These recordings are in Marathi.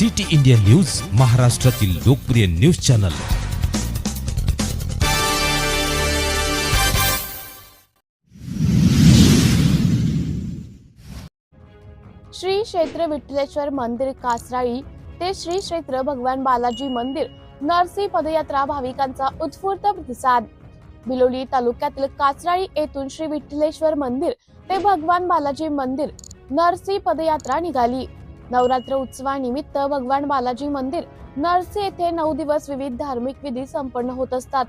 सिटी इंडिया न्यूज महाराष्ट्रातील लोकप्रिय न्यूज चॅनल. श्री क्षेत्र विठ्ठलेश्वर मंदिर कासराळी ते श्री क्षेत्र भगवान बालाजी मंदिर नरसी पदयात्रा भाविकांचा उत्स्फूर्त प्रतिसाद. बिलोली तालुक्यातील कासराळी येथून श्री विठ्ठलेश्वर मंदिर ते भगवान बालाजी मंदिर नरसी पदयात्रा निघाली. नवरात्र उत्सवानिमित्त भगवान बालाजी मंदिर नरसी येथे नऊ दिवस विविध धार्मिक विधी संपन्न होत असतात.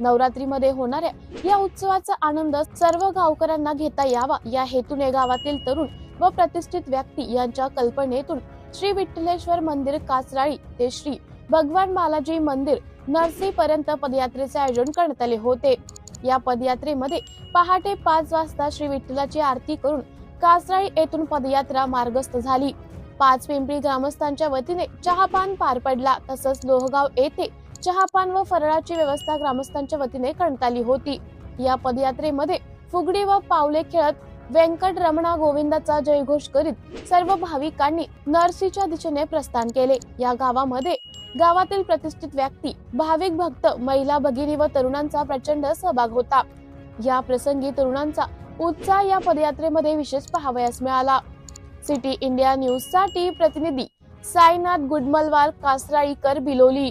नवरात्रीमध्ये होणाऱ्या या उत्सवाचा आनंद सर्व गावकऱ्यांना घेता यावा या हेतूने गावातील तरुण व प्रतिष्ठित व्यक्ती यांच्या कल्पनेतून श्री विठ्ठलेश्वर मंदिर कासराळी ते श्री भगवान बालाजी मंदिर नरसी पर्यंत पदयात्रेचे आयोजन करण्यात आले होते. या पदयात्रेमध्ये पहाटे पाच वाजता श्री विठ्ठलाची आरती करून कासराळी येथून पदयात्रा मार्गस्थ झाली. पाच पिंपरी ग्रामस्थांच्या वतीने चहापान पार पडला. तसंच लोहगाव येथे चहापान व फराळाची व्यवस्था ग्रामस्थांच्या वतीने करण्यात आली होती. या पदयात्रेमध्ये फुगडी व पावले खेळत व्यंकट रमणा गोविंदाचा जयघोष करीत सर्व भाविकांनी नरसीच्या दिशेने प्रस्थान केले. या गावामध्ये गावातील प्रतिष्ठित व्यक्ती भाविक भक्त महिला भगिनी व तरुणांचा प्रचंड सहभाग होता. या प्रसंगी तरुणांचा उत्साह या पदयात्रेमध्ये विशेष पाहावयास मिळाला. सिटी इंडिया न्यूजसाठी प्रतिनिधी साईनाथ गुडमलवार कासराळीकर बिलोली.